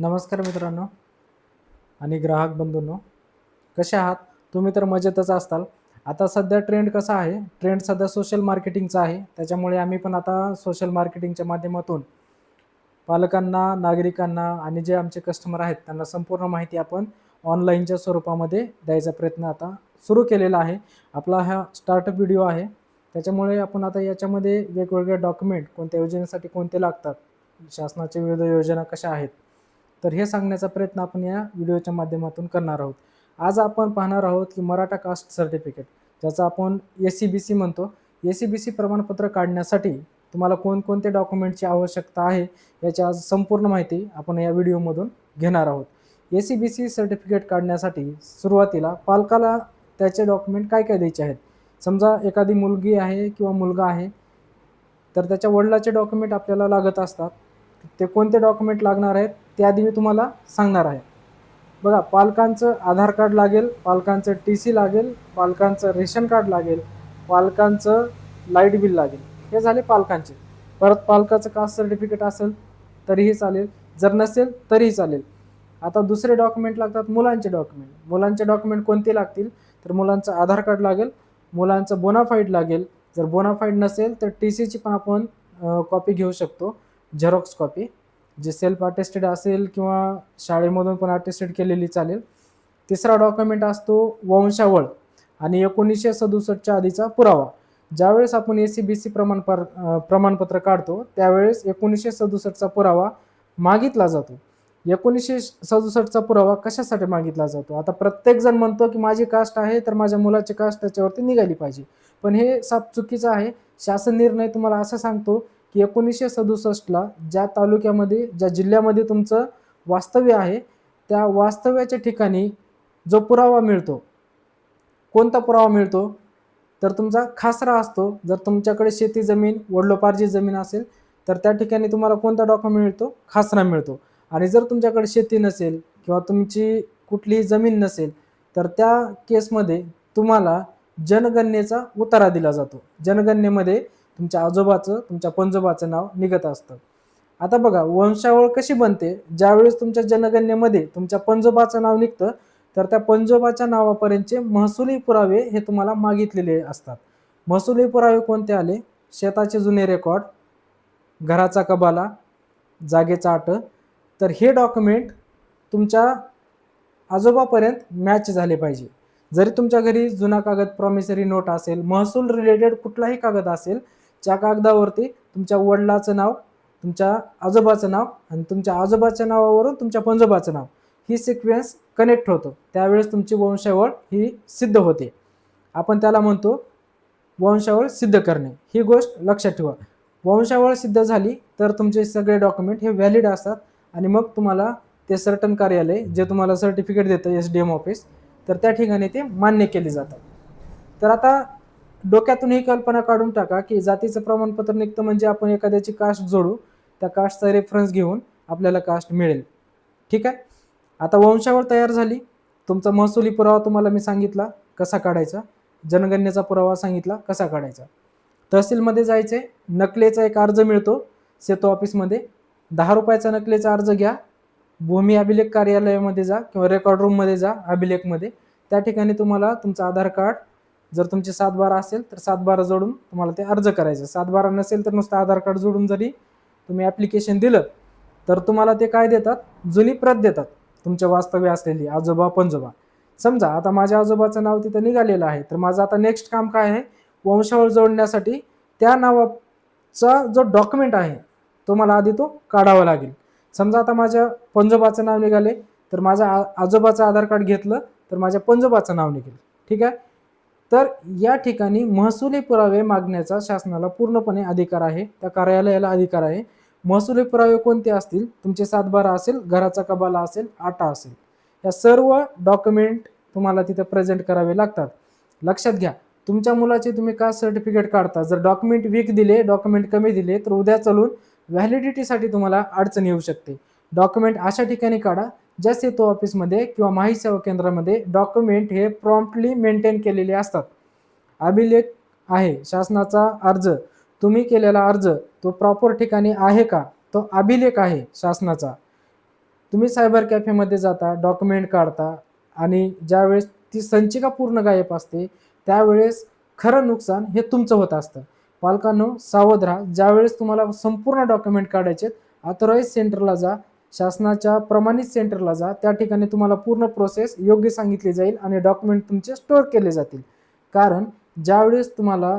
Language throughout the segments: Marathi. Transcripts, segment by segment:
नमस्कार मित्रांनो आणि ग्राहक बंधूंनो कसे आहात? तुम्ही तर मजेतच असताल. आता सध्या ट्रेंड कसा आहे? ट्रेंड सध्या सोशल मार्केटिंगचा आहे. त्याच्यामुळे आम्ही पण आता सोशल मार्केटिंगच्या माध्यमातून पालकांना नागरिकांना आणि जे आमचे कस्टमर आहेत त्यांना संपूर्ण माहिती आपण ऑनलाईनच्या स्वरूपामध्ये द्यायचा प्रयत्न आता सुरू केलेला आहे. आपला हा स्टार्टअप व्हिडिओ आहे. त्याच्यामुळे आपण आता याच्यामध्ये वेगवेगळे डॉक्युमेंट कोणत्या योजनेसाठी कोणते लागतात शासनाच्या विविध योजना कशा आहेत तर हे सांगण्याचा प्रयत्न आपण या व्हिडिओच्या माध्यमातून करणार आहोत. आज आपण पाहणार आहोत की मराठा कास्ट सर्टिफिकेट ज्याचं आपण ए सी बी सी म्हणतो. ए सी बी सी प्रमाणपत्र काढण्यासाठी तुम्हाला कोणकोणते डॉक्युमेंटची आवश्यकता आहे याची आज संपूर्ण माहिती आपण या व्हिडिओमधून घेणार आहोत. A C B C certificate काढण्यासाठी सुरुवातीला पालकाला त्याचे डॉक्युमेंट काय काय द्यायचे आहेत? समजा एखादी मुलगी आहे किंवा मुलगा आहे तर त्याच्या वडिलाचे डॉक्युमेंट आपल्याला लागत असतात. ते कोणते डॉक्युमेंट लागणार आहेत ते आधी मी तुम्हाला सांगणार आहे. बघा पालकांचं आधार कार्ड लागेल पालकांचं टी सी लागेल पालकांचं रेशन कार्ड लागेल पालकांचं लाइट बिल लागेल. हे झाले पालकांचे. परत पालकाचं कास्ट सर्टिफिकेट असेल तरीही चालेल. जर नसेल तरीही चालेल. आता दुसरे डॉक्युमेंट लागतात मुलांचे डॉक्युमेंट मुलांचे डॉक्युमेंट कोणते लागतील? तर मुलांचं आधार कार्ड लागेल मुलांचं बोनाफाईड लागेल. जर बोनाफाईड नसेल तर टी सीची पण आपण कॉपी घेऊ शकतो. झेरॉक्स कॉपी जे सेल्फ अटेस्टेड असेल किंवा शाळेमधून पण अटेस्टेड केलेली चालेल. तिसरा डॉक्युमेंट असतो वंशावळ आणि एकोणीसशे सदुसष्टच्या आधीचा पुरावा. ज्यावेळेस आपण ए सी बी सी प्रमाणपर प्रमाणपत्र काढतो त्यावेळेस एकोणीसशे सदुसष्टचा पुरावा मागितला जातो. एकोणीसशे सदुसष्टचा पुरावा कशासाठी मागितला जातो? आता प्रत्येकजण म्हणतो की माझी कास्ट आहे तर माझ्या मुलाची कास्ट त्याच्यावरती निघाली पाहिजे. पण हे साप चुकीचं आहे. शासन निर्णय तुम्हाला असं सांगतो एकोणीसशे सदुसष्टला ज्या तालुक्यामध्ये ज्या जिल्ह्यामध्ये तुमचं वास्तव्य आहे त्या वास्तव्याच्या ठिकाणी जो पुरावा मिळतो कोणता पुरावा मिळतो? तर तुमचा खासरा असतो. जर तुमच्याकडे शेती जमीन वडलोपार्जी जमीन असेल तर त्या ठिकाणी तुम्हाला कोणता डॉक्युमेंट मिळतो? खासरा मिळतो. आणि जर तुमच्याकडे शेती नसेल किंवा तुमची कुठलीही जमीन नसेल तर त्या केसमध्ये तुम्हाला जनगणनेचा उतारा दिला जातो. जनगणनेमध्ये तुमच्या आजोबाचं तुमच्या पंजोबाचं नाव निघत असतं. आता बघा वंशावळ कशी बनते? ज्यावेळेस तुमच्या जनगणनेमध्ये तुमच्या पंजोबाचं नाव निघतं तर त्या पंजोबाच्या नावापर्यंतचे महसुली पुरावे हे तुम्हाला मागितलेले असतात. महसुली पुरावे कोणते आले? शेताचे जुने रेकॉर्ड घराचा कबाला जागेचा अट तर हे डॉक्युमेंट तुमच्या आजोबापर्यंत मॅच झाले पाहिजे. जरी तुमच्या घरी जुना कागद प्रॉमिसरी नोट असेल महसूल रिलेटेड कुठलाही कागद असेल ज्या कागदावरती तुमच्या वडिलाचं नाव तुमच्या आजोबाचं नाव आणि तुमच्या आजोबाच्या नावावरून तुमच्या पंजोबाचं नाव ही सिक्वेन्स कनेक्ट होतो. त्यावेळेस तुमची वंशावळ ही सिद्ध होते. आपण त्याला म्हणतो वंशावळ सिद्ध करणे. ही गोष्ट लक्षात ठेवा. वंशावळ सिद्ध झाली तर तुमचे सगळे डॉक्युमेंट हे व्हॅलिड असतात आणि मग तुम्हाला ते सर्टन कार्यालय जे तुम्हाला सर्टिफिकेट देतं एस डी एम ऑफिस तर त्या ठिकाणी ते मान्य केले जातात. तर आता डोक्यातून ही कल्पना काढून टाका की जातीचं प्रमाणपत्र निघतं म्हणजे आपण एखाद्याची कास्ट जोडू त्या कास्टचा रेफरन्स घेऊन आपल्याला कास्ट मिळेल. ठीक आहे? आता वंशावळ तयार झाली. तुमचा महसुली पुरावा तुम्हाला मी सांगितला कसा काढायचा? जनगणनेचा पुरावा सांगितला कसा काढायचा? तहसीलमध्ये जायचे नकलेचा एक अर्ज मिळतो सेतो ऑफिसमध्ये. दहा रुपयाचा नकलेचा अर्ज घ्या. भूमी अभिलेख कार्यालयामध्ये जा किंवा रेकॉर्ड रूममध्ये जा अभिलेखमध्ये. त्या ठिकाणी तुम्हाला तुमचं आधार कार्ड जर तुमचे सात बारा असेल तर सात बारा जोडून तुम्हाला ते अर्ज करायचं. सात बारा नसेल तर नुसतं आधार कार्ड जोडून जरी तुम्ही ॲप्लिकेशन दिलं तर तुम्हाला ते काय देतात? जुनी प्रत देतात. तुमच्या वास्तव्य असलेली आजोबा पंजोबा समजा आता माझ्या आजोबाचं नाव तिथं निघालेलं आहे तर माझं आता नेक्स्ट काम काय आहे? वंशावळ जोडण्यासाठी त्या नावाचा जो डॉक्युमेंट आहे तो मला आधी तो काढावा लागेल. समजा आता माझ्या पंजोबाचं नाव निघाले तर माझ्या आ आजोबाचं आधार कार्ड घेतलं तर माझ्या पंजोबाचं नाव निघेल. ठीक आहे? तर या ठिकाणी महसुली पुरावे मागण्याचा शासनाला पूर्णपणे अधिकार आहे त्या कार्यालयाला अधिकार आहे. महसुली पुरावे कोणते असतील? तुमचे सातबारा असेल घराचा कबाला असेल आटा असेल. या सर्व डॉक्युमेंट तुम्हाला तिथे प्रेझेंट करावे लागतात. लक्षात घ्या तुमच्या मुलाचे तुम्ही का सर्टिफिकेट काढता? जर डॉक्युमेंट वीक दिले डॉक्युमेंट कमी दिले तर उद्या चालून व्हॅलिडिटीसाठी तुम्हाला अडचण येऊ शकते. डॉक्युमेंट अशा ठिकाणी काढा ज्या सेतू ऑफिसमध्ये किंवा माहिती सेवा केंद्रामध्ये डॉक्युमेंट हे प्रॉम्प्टली मेंटेन केलेले असतात. अभिलेख आहे. शासनाचा अर्ज. तुम्ही केलेला अर्ज तो प्रॉपर ठिकाणी आहे का? तो अभिलेख आहे शासनाचा. तुम्ही सायबर कॅफेमध्ये जाता डॉक्युमेंट काढता आणि ज्यावेळेस ती संचिका पूर्ण गायब असते त्यावेळेस खरं नुकसान हे तुमचं होत असतं. पालकांनो सावध राहा. ज्यावेळेस तुम्हाला संपूर्ण डॉक्युमेंट काढायचे ऑथोराईज सेंटरला जा. शासनाच्या प्रमाणित सेंटरला जा. त्या ठिकाणी तुम्हाला पूर्ण प्रोसेस योग्य सांगितली जाईल आणि डॉक्युमेंट तुमचे स्टोअर केले जातील. कारण ज्यावेळेस तुम्हाला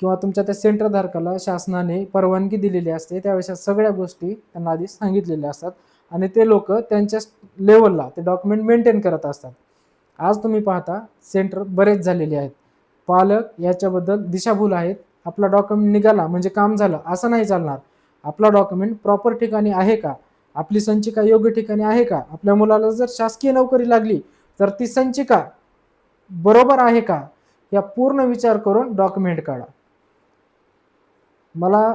किंवा तुमच्या त्या सेंटरधारकाला शासनाने परवानगी दिलेली असते त्यावेळेस सगळ्या गोष्टी त्यांना आधी सांगितलेल्या असतात आणि ते लोक त्यांच्या लेवलला ते डॉक्युमेंट मेंटेन करत असतात. आज तुम्ही पाहता सेंटर बरेच झालेले आहेत. पालक याच्याबद्दल दिशाभूल आहेत. आपला डॉक्युमेंट निघाला म्हणजे काम झालं असं नाही चालणार. आपला डॉक्युमेंट प्रॉपर ठिकाणी आहे का? आपली संचिका योग्य ठिकाणी आहे का? आपल्या मुलाला जर शासकीय नोकरी लागली तर ती संचिका बरोबर आहे का? या पूर्ण विचार करून डॉक्युमेंट काढा. मला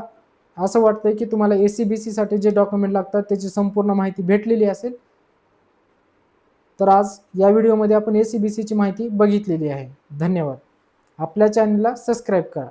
असं वाटतंय की तुम्हाला ए सी बी सीसाठी जे डॉक्युमेंट लागतात त्याची संपूर्ण माहिती भेटलेली असेल. तर आज या व्हिडिओमध्ये आपण ए सी बी सीची माहिती बघितलेली आहे. धन्यवाद. आपल्या चॅनलला सबस्क्राईब करा.